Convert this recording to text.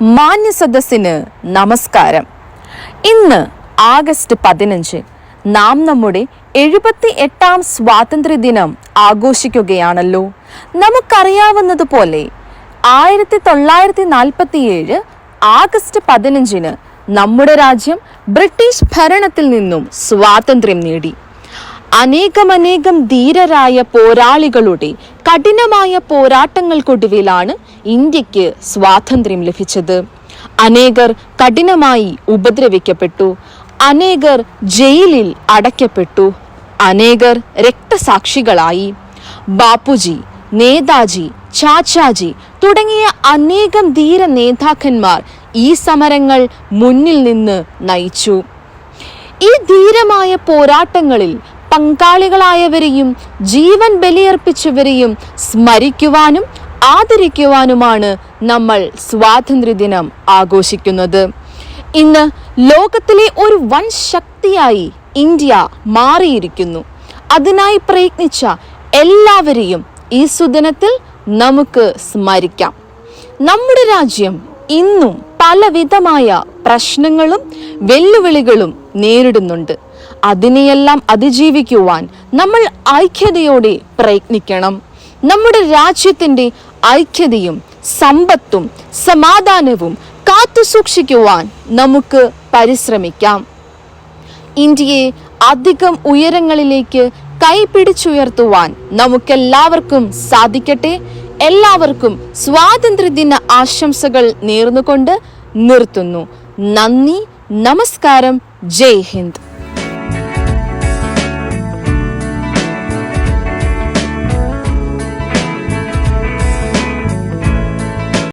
മാന്യ സദസ്സിന് നമസ്കാരം. ഇന്ന് ആഗസ്റ്റ് പതിനഞ്ച് നാം നമ്മുടെ എഴുപത്തി എട്ടാം സ്വാതന്ത്ര്യദിനം ആഘോഷിക്കുകയാണല്ലോ. ആഘോഷിക്കുകയാണല്ലോ നമുക്കറിയാവുന്നതുപോലെ ആയിരത്തി തൊള്ളായിരത്തി നാൽപ്പത്തിയേഴ് ആഗസ്റ്റ് പതിനഞ്ചിന് നമ്മുടെ രാജ്യം ബ്രിട്ടീഷ് ഭരണത്തിൽ നിന്നും സ്വാതന്ത്ര്യം നേടി. അനേകമനേകം ധീരരായ പോരാളികളുടെ കഠിനമായ പോരാട്ടങ്ങൾക്കൊടുവിലാണ് ഇന്ത്യയ്ക്ക് സ്വാതന്ത്ര്യം ലഭിച്ചത്. അനേകർ കഠിനമായി ഉപദ്രവിക്കപ്പെട്ടു. അനേകർ ജയിലിൽ അടയ്ക്കപ്പെട്ടു. അനേകർ രക്തസാക്ഷികളായി. ബാപ്പുജി നേതാജി ചാച്ചാജി തുടങ്ങിയ അനേകം ധീര നേതാക്കന്മാർ ഈ സമരങ്ങൾ മുന്നിൽ നിന്ന് നയിച്ചു. ഈ ധീരമായ പോരാട്ടങ്ങളിൽ പങ്കാളികളായവരെയും ജീവൻ ബലിയർപ്പിച്ചവരെയും സ്മരിക്കുവാനും ആദരിക്കുവാനുമാണ് നമ്മൾ സ്വാതന്ത്ര്യദിനം ആഘോഷിക്കുന്നത്. ഇന്ന് ലോകത്തിലെ ഒരു വൻ ശക്തിയായി ഇന്ത്യ മാറിയിരിക്കുന്നു. അതിനായി പ്രയത്നിച്ച എല്ലാവരെയും ഈ സുദിനത്തിൽ നമുക്ക് സ്മരിക്കാം. നമ്മുടെ രാജ്യം ഇന്നും പലവിധമായ പ്രശ്നങ്ങളും വെല്ലുവിളികളും നേരിടുന്നുണ്ട്. അതിനെയെല്ലാം അതിജീവിക്കുവാൻ നമ്മൾ ഐക്യതയോടെ പ്രയത്നിക്കണം. നമ്മുടെ രാജ്യത്തിന്റെ ഐക്യതയും സമ്പത്തും സമാധാനവും കാത്തു സൂക്ഷിക്കുവാൻ നമുക്ക് പരിശ്രമിക്കാം. ഇന്ത്യയെ അധികം ഉയരങ്ങളിലേക്ക് കൈപിടിച്ചുയർത്തുവാൻ നമുക്കെല്ലാവർക്കും സാധിക്കട്ടെ. എല്ലാവർക്കും സ്വാതന്ത്ര്യദിന ആശംസകൾ നേർന്നുകൊണ്ട് നിർത്തുന്നു. നന്ദി നമസ്കാരം. ജയ് ഹിന്ദ്.